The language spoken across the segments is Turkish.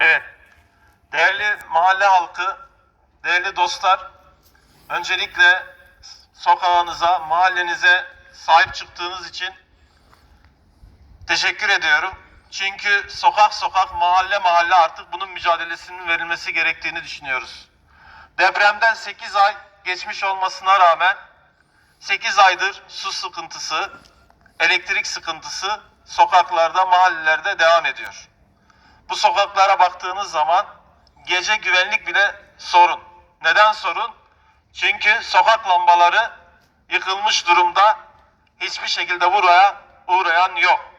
Evet. Değerli mahalle halkı, değerli dostlar, öncelikle sokağınıza, mahallenize sahip çıktığınız için teşekkür ediyorum. Çünkü sokak sokak, mahalle mahalle artık bunun mücadelesinin verilmesi gerektiğini düşünüyoruz. Depremden 8 ay geçmiş olmasına rağmen 8 aydır su sıkıntısı, elektrik sıkıntısı sokaklarda, mahallelerde devam ediyor. Bu sokaklara baktığınız zaman gece güvenlik bile sorun. Neden sorun? Çünkü sokak lambaları yıkılmış durumda. Hiçbir şekilde buraya uğrayan yok.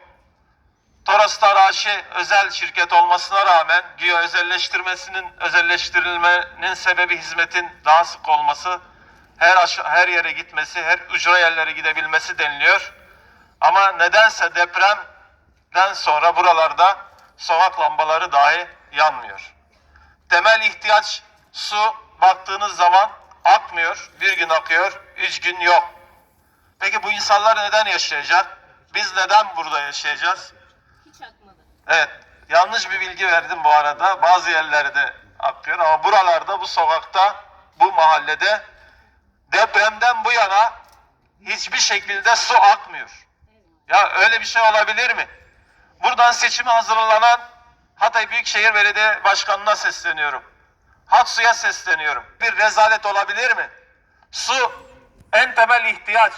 Toroslar AŞ özel şirket olmasına rağmen güya özelleştirmesinin özelleştirilmenin sebebi hizmetin daha sık olması, her her yere gitmesi, her ücra yerlere gidebilmesi deniliyor. Ama nedense depremden sonra buralarda sokak lambaları dahi yanmıyor. Temel ihtiyaç su baktığınız zaman akmıyor. Bir gün akıyor, üç gün yok. Peki bu insanlar neden yaşayacak? Biz neden burada yaşayacağız? Hiç akmadı. Evet, yanlış bir bilgi verdim bu arada. Bazı yerlerde akıyor ama buralarda, bu sokakta, bu mahallede depremden bu yana hiçbir şekilde su akmıyor. Ya öyle bir şey olabilir mi? Buradan seçime hazırlanan Hatay Büyükşehir Belediye Başkanı'na sesleniyorum. Hatsu'ya sesleniyorum. Bir rezalet olabilir mi? Su en temel ihtiyaç.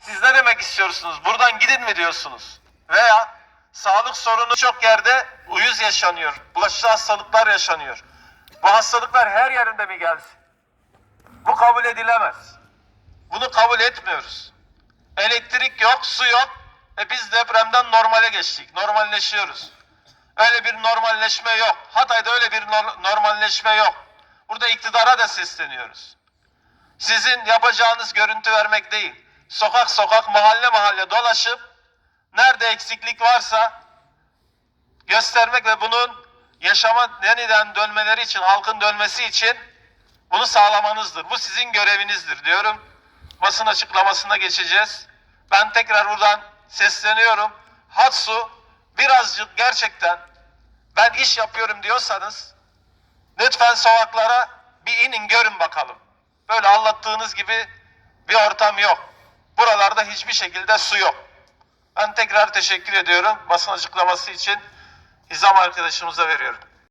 Siz ne demek istiyorsunuz? Buradan gidin mi diyorsunuz? Veya sağlık sorunu çok yerde uyuz yaşanıyor. Bulaşıcı hastalıklar yaşanıyor. Bu hastalıklar her yerinde mi gelsin? Bu kabul edilemez. Bunu kabul etmiyoruz. Elektrik yok, su yok. E biz depremden normale geçtik. Normalleşiyoruz. Öyle bir normalleşme yok. Hatay'da öyle bir nor- normalleşme yok. Burada iktidara da sesleniyoruz. Sizin yapacağınız görüntü vermek değil. Sokak sokak, mahalle mahalle dolaşıp nerede eksiklik varsa göstermek ve bunun yaşama yeniden dönmeleri için, halkın dönmesi için bunu sağlamanızdır. Bu sizin görevinizdir diyorum. Basın açıklamasına geçeceğiz. Ben tekrar buradan sesleniyorum. Hatsu birazcık gerçekten ben iş yapıyorum diyorsanız lütfen sokaklara bir inin görün bakalım. Böyle anlattığınız gibi bir ortam yok. Buralarda hiçbir şekilde su yok. Ben tekrar teşekkür ediyorum. Basın açıklaması için İzam arkadaşımıza veriyorum.